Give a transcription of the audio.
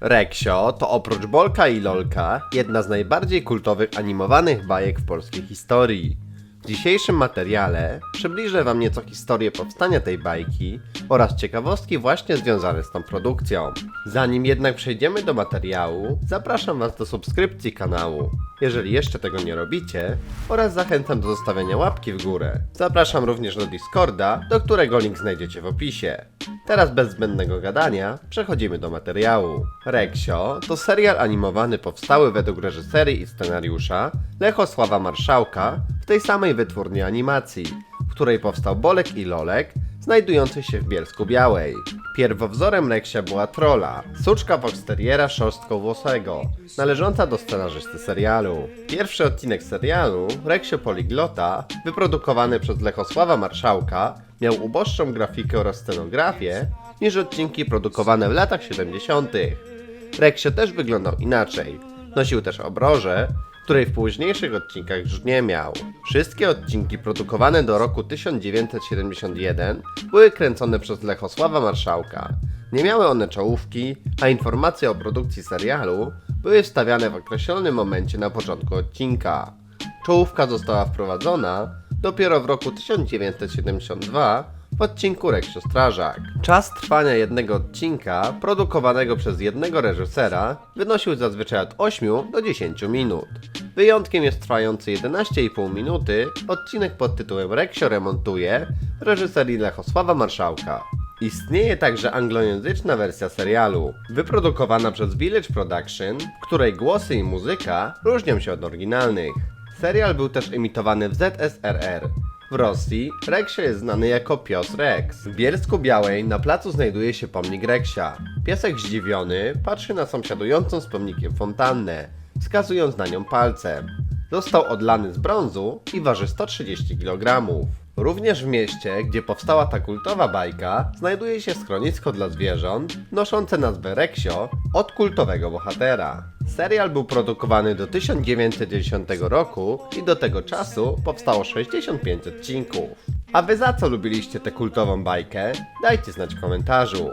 Reksio to oprócz Bolka i Lolka jedna z najbardziej kultowych animowanych bajek w polskiej historii. W dzisiejszym materiale przybliżę Wam nieco historię powstania tej bajki oraz ciekawostki właśnie związane z tą produkcją. Zanim jednak przejdziemy do materiału, zapraszam Was do subskrypcji kanału, jeżeli jeszcze tego nie robicie, oraz zachęcam do zostawienia łapki w górę. Zapraszam również do Discorda, do którego link znajdziecie w opisie. Teraz bez zbędnego gadania przechodzimy do materiału. Reksio to serial animowany powstały według reżyserii i scenariusza Lechosława Marszałka w tej samej wytwórni animacji, w której powstał Bolek i Lolek, znajdujący się w Bielsku Białej. Pierwowzorem Reksia była Trolla, suczka foxteriera szorstko-włosego, należąca do scenarzysty serialu. Pierwszy odcinek serialu, Reksio Poliglota, wyprodukowany przez Lechosława Marszałka, miał uboższą grafikę oraz scenografię niż odcinki produkowane w latach 70. Reksio też wyglądał inaczej. Nosił też obrożę, której w późniejszych odcinkach już nie miał. Wszystkie odcinki produkowane do roku 1971 były kręcone przez Lechosława Marszałka. Nie miały one czołówki, a informacje o produkcji serialu były wstawiane w określonym momencie na początku odcinka. Czołówka została wprowadzona dopiero w roku 1972 w odcinku Reksio Strażak. Czas trwania jednego odcinka, produkowanego przez jednego reżysera, wynosił zazwyczaj od 8 do 10 minut. Wyjątkiem jest trwający 11,5 minuty odcinek pod tytułem Reksio remontuje reżyserii Lechosława Marszałka. Istnieje także anglojęzyczna wersja serialu, wyprodukowana przez Village Production, w której głosy i muzyka różnią się od oryginalnych. Serial był też emitowany w ZSRR. W Rosji Reksio jest znany jako Pios Rex. W Bielsku Białej na placu znajduje się pomnik Reksia. Piesek zdziwiony patrzy na sąsiadującą z pomnikiem fontannę, wskazując na nią palcem. Został odlany z brązu i waży 130 kg. Również w mieście, gdzie powstała ta kultowa bajka, znajduje się schronisko dla zwierząt noszące nazwę Reksio od kultowego bohatera. Serial był produkowany do 1910 roku i do tego czasu powstało 65 odcinków. A wy za co lubiliście tę kultową bajkę? Dajcie znać w komentarzu.